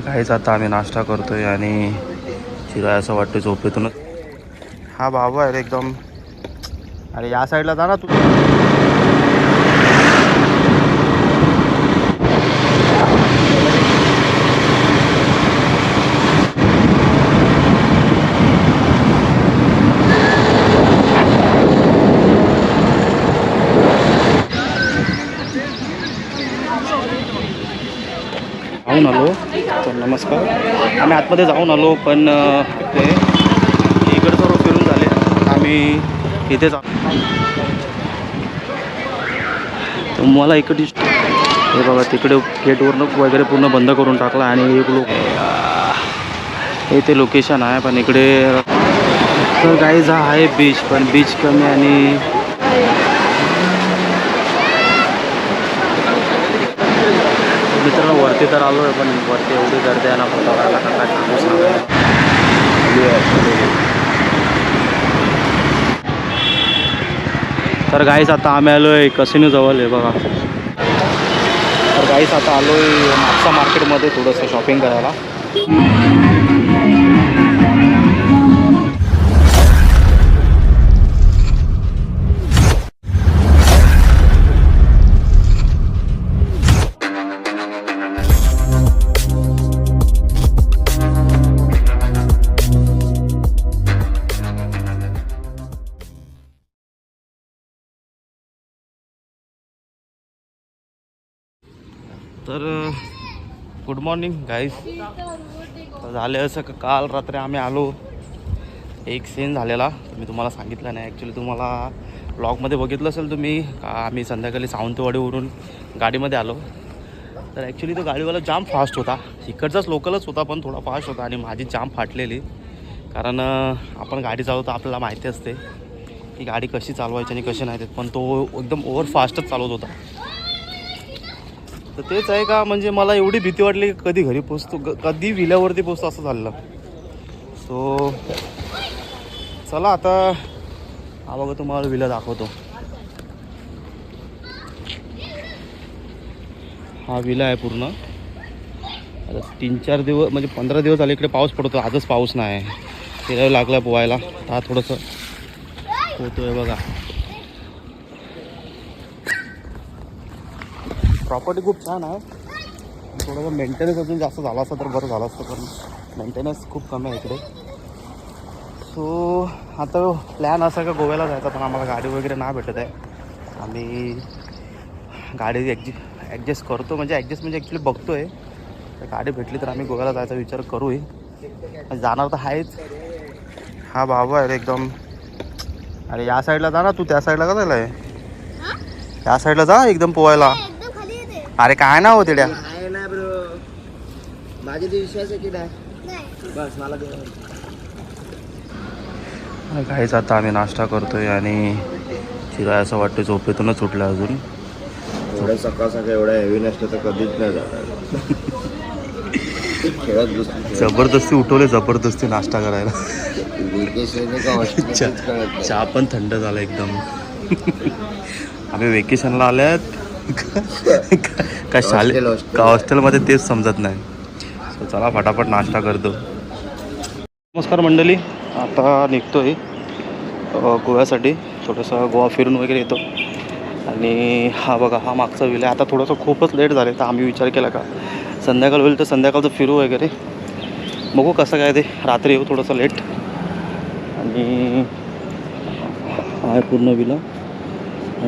काहीच आता आम्ही नाश्ता करतोय आणि शिराय असं वाटतं झोपेतूनच. हा बाबा आहे रे एकदम. अरे या साईडला जा ना तू जाऊन आलो तर नमस्कार. आम्ही आतमध्ये जाऊन आलो पण ते इकडं सर्व फिरून झाले. आम्ही इथे जा तर मला इकडे हे बघा तिकडे गेटवरनं वगैरे पूर्ण बंद करून टाकला आणि एक लोक हे ते लोकेशन आहे पण इकडे तर काही जा आहे बीच पण बीच कमी आणि वरती तर आलो आहे पण वरती एवढी गर्दी आहे ना फोटो काढायला काय सांगू तर गाईच आता आम्ही आलो आहे कसिनो जवळ आहे बघा. तर गाईच आता आलो आहे मागच्या मार्केटमध्ये थोडंसं शॉपिंग करायला. मॉर्निंग गाईस झालं असं काल रात्री आम्ही आलो. एक सीन झालेला. मी तुम्हाला सांगितलं नाही. ॲक्च्युली तुम्हाला ब्लॉगमध्ये बघितलं असेल तुम्ही. का आम्ही संध्याकाळी सावंतवाडीवरून गाडीमध्ये आलो. तर ॲक्च्युली तो गाडीवाला जाम फास्ट होता. इकडचाच लोकलच होता पण थोडा फास्ट होता आणि माझी जाम फाटलेली. कारण आपण गाडी चालवतो आपल्याला माहिती असते की गाडी कशी चालवायची आणि कशी नाही ते. पण तो एकदम ओव्हर फास्टच चालवत होता. तर तेच आहे का? म्हणजे मला एवढी भीती वाटली की कधी घरी पोचतो कधी विल्यावरती पोचतो असं झालं सो चला आता हा बघा तुम्हाला विला दाखवतो. हा विला आहे पूर्ण. आता तीन चार दिवस म्हणजे पंधरा दिवस झाले इकडे पाऊस पडतो आजच पाऊस नाही. फिरायला लागला पोहायला तर हा थोडंसं होतोय बघा. प्रॉपर्टी खूप छान आहे. थोडंसं मेंटेनन्स अजून जास्त झाला असतं तर बरं झालं असतं पण मेंटेनन्स खूप कमी आहे इकडे. सो आता प्लॅन असा का गोव्याला जायचा पण आम्हाला गाडी वगैरे नाही भेटत आहे. आम्ही गाडी ॲडजि ॲडजस्ट करतो म्हणजे ॲडजस्ट म्हणजे ॲक्च्युली बघतो आहे तर गाडी भेटली तर आम्ही गोव्याला जायचा विचार करू आहे जाणार तर आहेच. हा बाबा आहे रे एकदम. अरे या साईडला जा ना तू त्या साईडला का झालं आहे? या साईडला जा एकदम पोहायला. येते अरे काय ना हो तिड्या? आहे ना ब्रो. माझे ते विश्वास आहे की नाही? बस मला. काहीच आता आम्ही नाश्ता करतोय आणि शिराय असं वाटतं झोपेतूनच उठलं अजून. एवढ्या सकाळ सकाळ एवढ्या हेवी नसतं तर कधीच नाही जाणार बसतो जबरदस्ती उठवले जबरदस्ती नाश्ता करायला. चहा पण थंड झाला एकदम. आम्ही वेकेशनला आल्यात. का- शाले. का हॉस्टेलमध्ये तेच समजत नाही. चला फटाफट नाश्ता करतो. नमस्कार मंडळी. आता निघतोय अ, गोव्यासाठी. थोडंसं गोवा फिरून वगैरे येतो. आणि हा बघा हा मागचा विला आता थोडंसं खूपच लेट झालं तर आम्ही विचार केला का? संध्याकाळ होईल तर संध्याकाळचं फिरू वगैरे. बघू कसं काय ते. रात्री येऊ थोडंसं लेट आणि हा आहे पूर्ण विला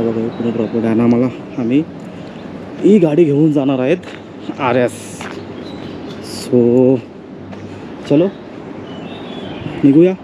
बघा हे पूर्ण प्रॉपर्टी आम्हाला आम्ही. ही गाडी घेऊन जाणार आहेत आर एस सो चलो. निघूया.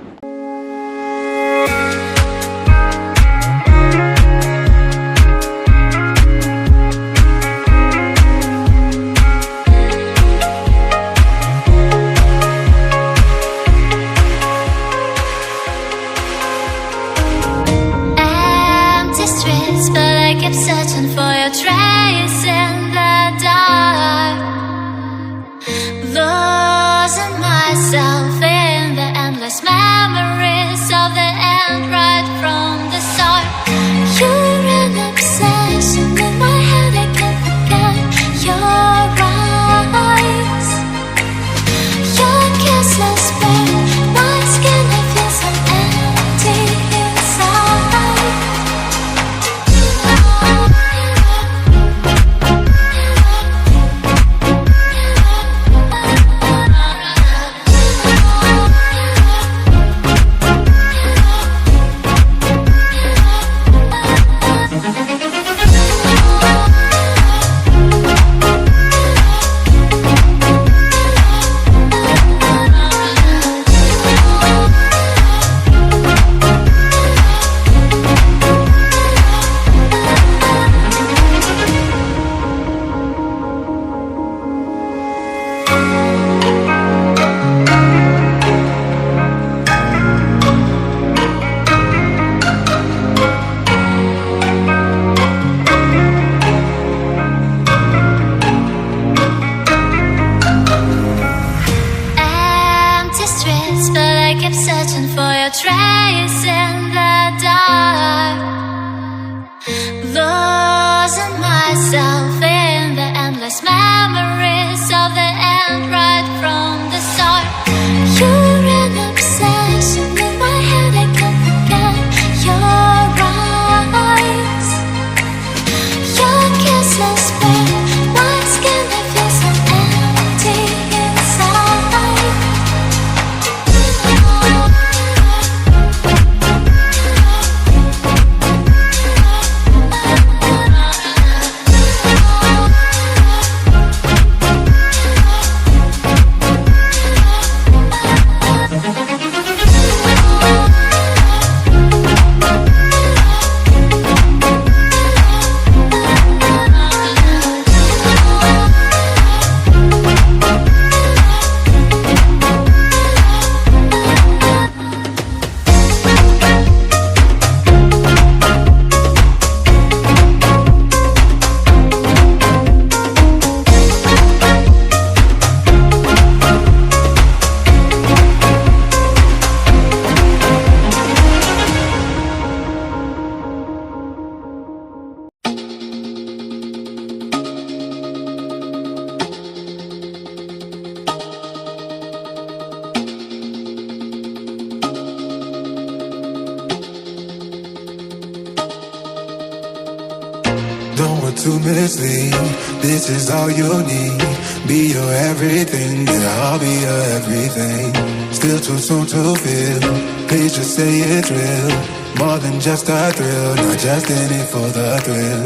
This is all you need. Be your everything, yeah, I'll be your everything. Still too soon to feel. Please just say it's real. More than just a thrill, not just in it for the thrill.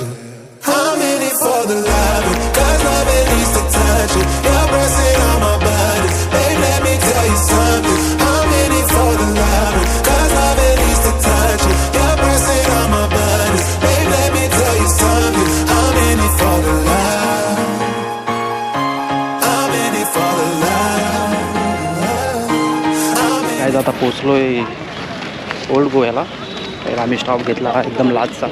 I'm in it for the love, cause love it needs to touch it. You're आता पोचलो आहे old गोव्याला. तर आम्ही stop घेतला एकदम लाजचा.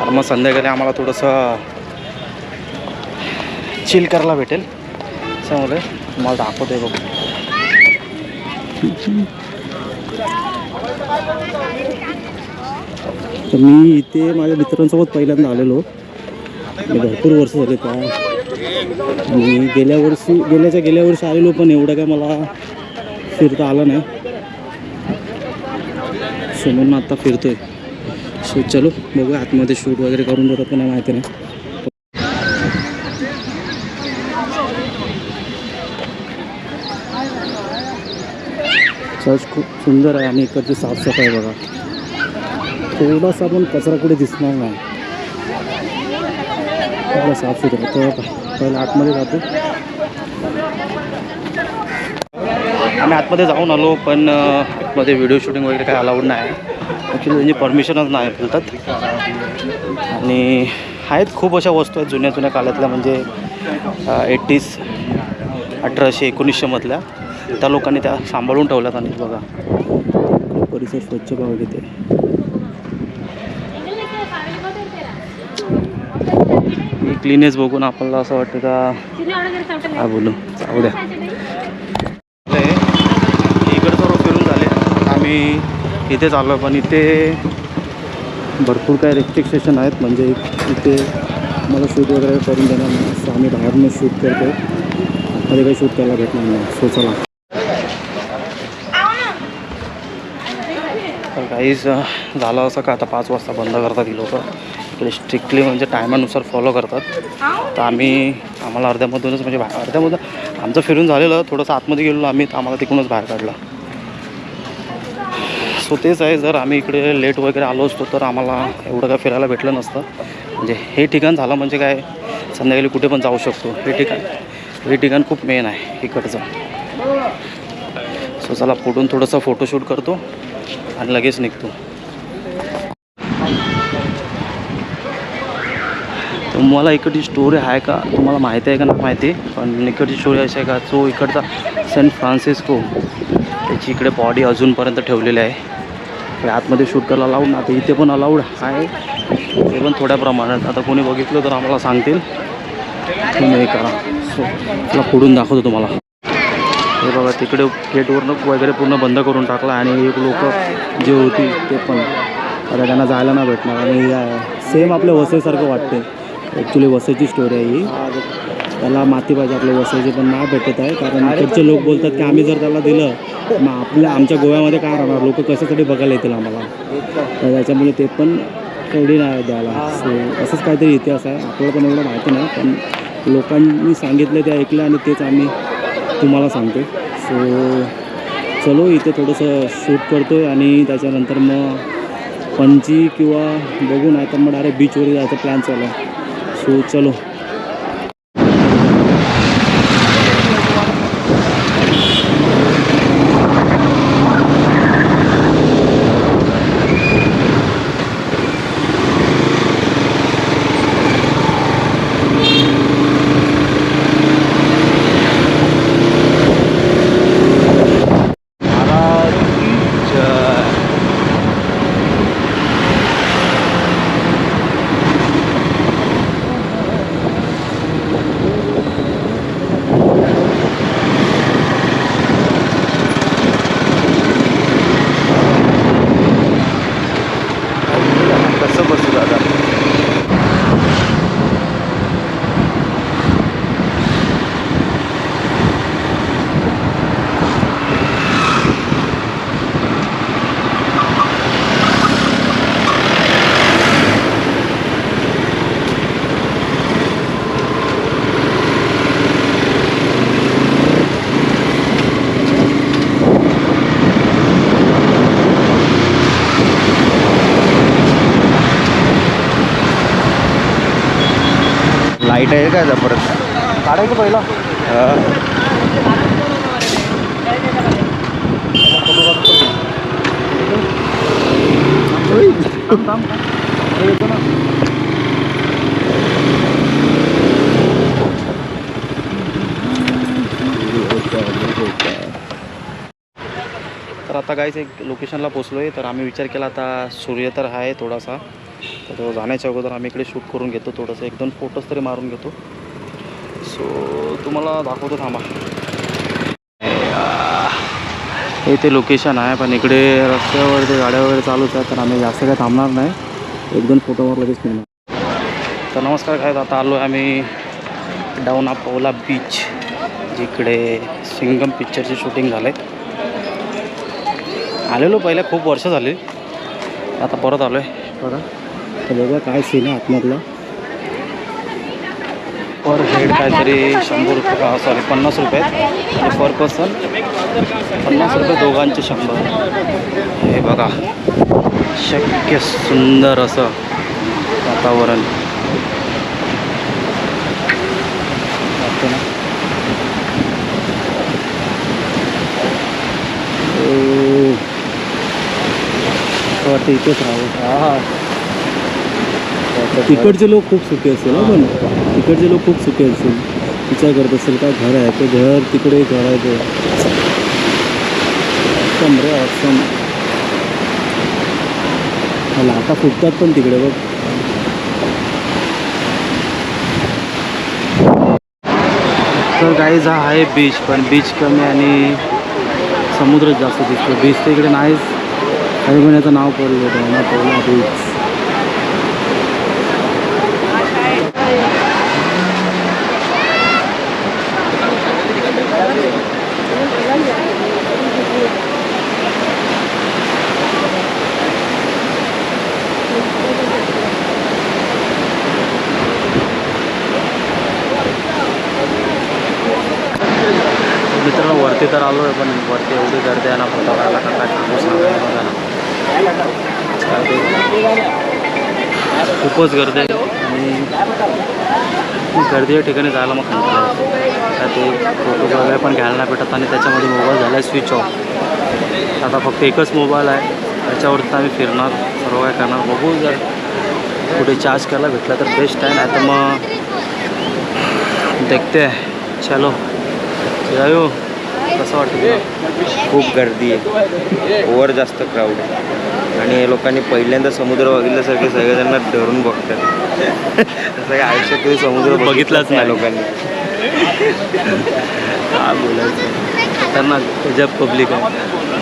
आणि मग संध्याकाळी आम्हाला थोडंसं चिल करायला भेटेल. त्यामुळे तुम्हाला दाखवतो आहे बघू. तर मी इथे माझ्या मित्रांसोबत पहिल्यांदा आलेलो. मी भरपूर वर्ष झाले त्या. मी गेल्या वर्षी गेल्याच्या गेल्या वर्षी आलेलो पण एवढं काय मला फिरता आलं नाही. सो आत्ता आता फिरतोय. सो चलो बघूया आतमध्ये शूट वगैरे करून देतात का नाही माहिती नाही. चर्च खूप सुंदर आहे आणि इकडची साफसफाई बघा. थोडासा पण कचरा कुठे दिसणार नाही. थोडा साफसुथरं तर पहिला आतमध्ये जातो. आम्ही आतमध्ये जाऊन आलो पण आतमध्ये व्हिडिओ शूटिंग वगैरे काही अलाउड नाही. ॲक्च्युली त्यांची परमिशनच नाही बोलतात. आणि आहेत खूप अशा वस्तू आहेत जुन्या जुन्या काळातल्या म्हणजे एट्टीज अठराशे एकोणीसशेमधल्या त्या लोकांनी त्या सांभाळून ठेवल्यात आणि बघा. परिसर स्वच्छ तिथे ही क्लीनेस बघून आपल्याला असं वाटतं का? बोलू? जाऊ द्या झालंय. इकडचं रोड फिरून झाले मी इथे चाललो पण इथे भरपूर काही रेस्ट्रिक्शन आहेत. म्हणजे इथे मला शूट वगैरे करून देणार नाही. सो आम्ही बाहेरनं शूट करतो. मध्ये काही शूट करायला भेटणार नाही. सो चला. तर काहीच झालं असं का? आता पाच वाजता बंद करतात ही लोक. इकडे स्ट्रिक्टली म्हणजे टायमानुसार फॉलो करतात. तर आम्ही आम्हाला अर्ध्यामधूनच म्हणजे अर्ध्यामधून आमचं फिरून झालेलं. थोडंसं आतमध्ये गेलो आम्ही. तर आम्हाला तिकडूनच बाहेर काढलं. सो तेच आहे जर आम्ही इकडे लेट वगैरे आलो असतो तर आम्हाला एवढं काय फिरायला भेटलं नसतं. म्हणजे हे ठिकाण झालं म्हणजे काय संध्याकाळी कुठे पण जाऊ शकतो. हे ठिकाण हे ठिकाण खूप मेन आहे इकडचं. सो चला पुढून थोडंसं फोटोशूट करतो आणि लगेच निघतो. तुम्हाला इकडची स्टोरी आहे का तुम्हाला माहिती आहे का नाही माहिती? पण इकडची स्टोरी अशी आहे का जो इकडचा सेंट फ्रान्सिस्को त्याची इकडे बॉडी अजूनपर्यंत ठेवलेली आहे. आतमध्ये शूट करायला अलाउड ना आता इथे पण अलाउड आहे. ते पण थोड्या प्रमाणात. आता कोणी बघितलं तर आम्हाला सांगतील. तुम्ही हे करा. सो तुला पुढून दाखवतो तुम्हाला. हे बघा तिकडे गेटवरनं वगैरे पूर्ण बंद करून टाकला आणि एक लोक जे होती ते पण. आता त्यांना जायला नाही भेटणार. आणि सेम आपल्या वसईसारखं वाटते ॲक्च्युली वसईची स्टोरी आहे ही. त्याला माती पाहिजे आपल्या वसईची पण नाही भेटत आहे. कारण इकडचे लोक बोलतात की आम्ही जर त्याला दिलं मग आपल्या आमच्या गोव्यामध्ये काय राहणार? लोक कशासाठी बघायला येतील आम्हाला? तर त्याच्यामुळे ते पण एवढी नाही द्यायला. सो असंच काहीतरी इतिहास आहे. आपल्याला पण एवढं माहिती नाही पण लोकांनी सांगितलं ते ऐकलं आणि तेच आम्ही तुम्हाला सांगतो सो चलो इथे थोडंसं शूट करतो आहे आणि त्याच्यानंतर मग पणजी किंवा बघू नाही तर मग डायरेक्ट बीचवर जायचा प्लॅन चालू आहे. सो चलो. लाइट आहे का जबरदस्त काढायचं पहिला. हा. तर आता काहीच एक लोकेशनला पोचलो आहे तर आम्ही विचार केला आता सूर्य तर आहे थोडासा. तर तो जाण्याच्या अगोदर आम्ही इकडे शूट करून घेतो थोडंसं. एक दोन फोटोज तरी मारून घेतो. सो तुम्हाला दाखवतो थांबा. हे ते लोकेशन आहे पण इकडे रस्त्यावर ते गाड्या वगैरे चालूच आहे तर आम्ही जास्त काय थांबणार नाही. एक दोन फोटोवर लगेच मिळणार तर नमस्कार काय आता आलो आहे आम्ही डाऊन पवला बीच जिकडे सिंगम पिक्चरचे शूटिंग झालं आहे आलेलो पहिले खूप वर्ष झाली. आता परत आलो आहे बघा बघा काय सीन आहे आतमधला. पर हेड काहीतरी शंभर रुपये सॉरी पन्नास रुपये आणि पर पर्सन पन्नास रुपये दोघांचे शंभर. हे बघा शक्य सुंदर असं वातावरण. वाटतं इथेच राहावं हा. तिकडचे लोक खूप सुखी असतील ना पण तिकडचे लोक खूप सुखी असतील. विचार करत असेल काय घर आहे? ते घर तिकडे घर आहे ते. रे असम लाटा फुटतात पण तिकडे बघ. तर काही हा आहे बीच पण बीच कमी आणि समुद्रच जास्त दिसतो. बीच तर इकडे नाहीच. काही पण याचं नाव पडलं होतं ना पडला बीच मित्रांनो वरती तर आलो आहे पण वरती एवढी गर्दी आहे ना फोटो काढायला का काय सांगू बघा ना खूपच गर्दी आहे आणि गर्दी या ठिकाणी जायला मग कंटाळा येतो. ते फोटो वगैरे पण घ्यायला नाही भेटत आणि त्याच्यामध्ये मोबाईल झाला आहे स्विच ऑफ आता फक्त एकच मोबाईल आहे त्याच्यावरती आम्ही फिरणार सर्व काय करणार बघू जर कुठे चार्ज करायला भेटला तर बेस्ट आहे नाही तर मग देखते आहे. चलो जायो कसं वाटतं? खूप गर्दी आहे. ओव्हर जास्त क्राऊड आहे. आणि हे लोकांनी पहिल्यांदा समुद्र बघितल्यासारखे सगळेजण धरून बघतात. काय आयुष्यात कधी समुद्र बघितलाच नाही. लोकांनी. काय बोलायचं? त्यांना गजब पब्लिक आहे.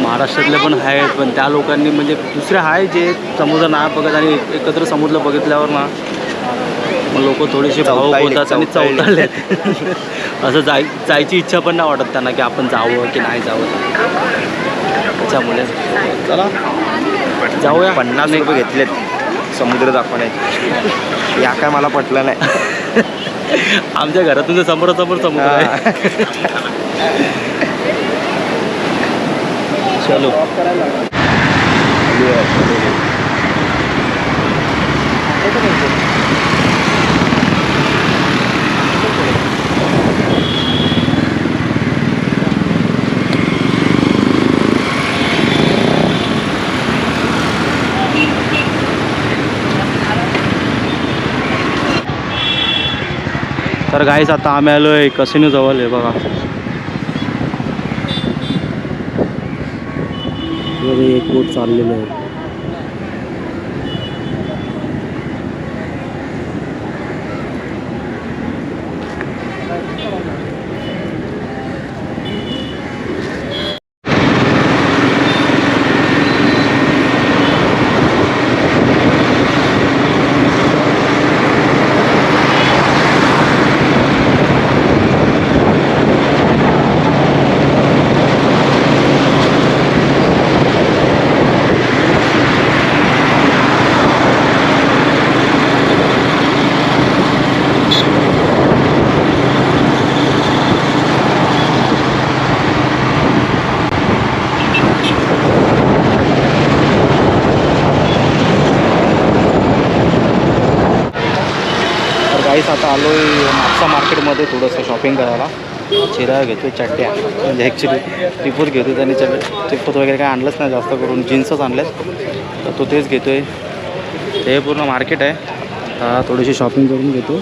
महाराष्ट्रातले पण आहेत पण त्या लोकांनी म्हणजे दुसरे आहे जे समुद्र नाही बघत आणि एक- एकत्र समुद्र बघितल्यावर ना मग लोक थोडेसे चवताळले, बोलतात आणि. चवताळले असं जाय जायची इच्छा पण नाही वाटत त्यांना की आपण जावं की नाही जावं. त्याच्यामुळे. चला. जाऊया. पन्नास रुपये घेतलेत. समुद्र दाखवण्याचे. या काय मला पटलं नाही. आमच्या घरातून जर समोरासमोर समुद्र आहे. चलो. तर गाईच आता आम्ही आलो आहे कसिनो जवळ आहे बघा. एक बोट चाललेलं आहे. शॉपिंग करायला. चिरा घेतो चड्ड्या. म्हणजे ॲक्च्युली टिपूत घेतो त्यांनी चड टिपूत वगैरे काय आणलंच नाही जास्त करून. जीन्सच आणलेत. तर तो तेच घेतो आहे ते पूर्ण मार्केट आहे. आता थोडीशी शॉपिंग करून घेतो.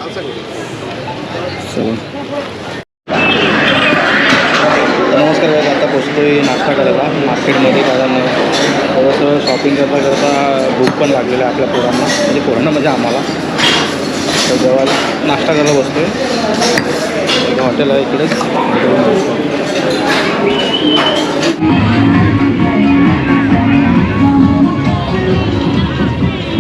नमस्कार गाईज आता पोचतो आहे नाश्ता करायला. मार्केटमध्ये कारण थोडंसं शॉपिंग करता करता भूक पण लागलेलं आहे आपल्या पोरांना. म्हणजे पोरांना म्हणजे आम्हाला. तर जेव्हा नाश्ता करायला बसतो आहे हॉटेल आहे इकडेच.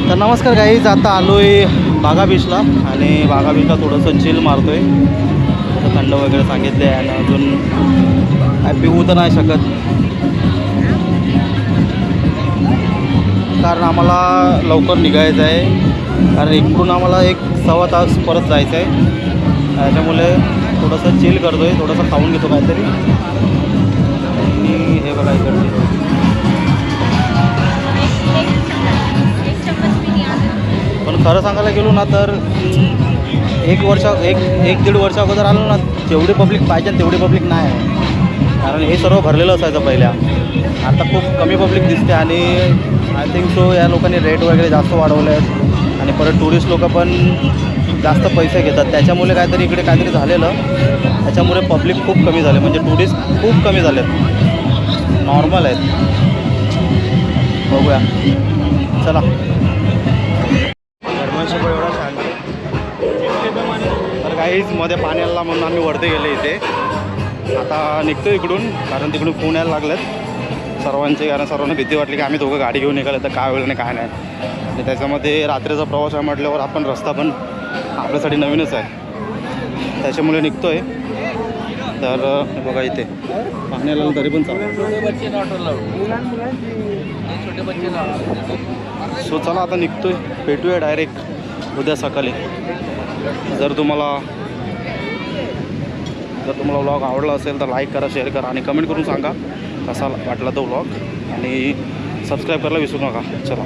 तर नमस्कार गाईज आता आलो आहे बागा बीचला आणि बागा बीचला थोडंसं चिल मारतो आहे थंड वगैरे सांगितले आणि अजून काय पिऊ तर नाही शकत. कारण आम्हाला लवकर निघायचं आहे. कारण इकडून आम्हाला एक सव्वा तास परत जायचं आहे त्याच्यामुळे थोडंसं चिल करतो आहे थोडंसं खाऊन घेतो काहीतरी. आणि हे बघा इकडचे पण खरं सांगायला गेलो ना तर एक वर्षा एक एक दीड वर्षा अगोदर आलो ना जेवढी पब्लिक पाहिजे तेवढी पब्लिक नाही आहे. कारण हे सर्व भरलेलं असायचं पहिल्या. आता खूप कमी पब्लिक दिसते आणि आय थिंक सो या लोकांनी रेट वगैरे जास्त वाढवले आहेत आणि परत टुरिस्ट लोक पण जास्त पैसे घेतात. त्याच्यामुळे काहीतरी इकडे काहीतरी झालेलं. त्याच्यामुळे पब्लिक खूप कमी झाले. म्हणजे टुरिस्ट खूप कमी झाले. नॉर्मल आहेत. बघूया. चला. एवढा शांत तर काहीच मध्ये पाण्याला म्हणून आम्ही वरती गेले इथे. आता निघतो इकडून कारण तिकडून फोन यायला लागलेत. सर्वांचे कारण सर्वांना भीती वाटली की आम्ही दोघं गाडी घेऊन निघाले तर काय होईल नाही काय नाही. आणि त्याच्यामध्ये रात्रीचा प्रवास आहे म्हटल्यावर आपण रस्ता पण आपल्यासाठी नवीनच आहे. त्याच्यामुळे निघतो आहे तर बघा इथे. पाणी आलं तरी पण चालू सो चला आता निघतोय. भेटूया डायरेक्ट उद्या सकाळी. जर तुम्हाला जर तुम्हाला व्लॉग आवडला असेल तर लाईक करा शेअर करा आणि कमेंट करून सांगा. कसा वाटला तो ब्लॉग आणि सबस्क्राईब करायला विसरू नका. चला.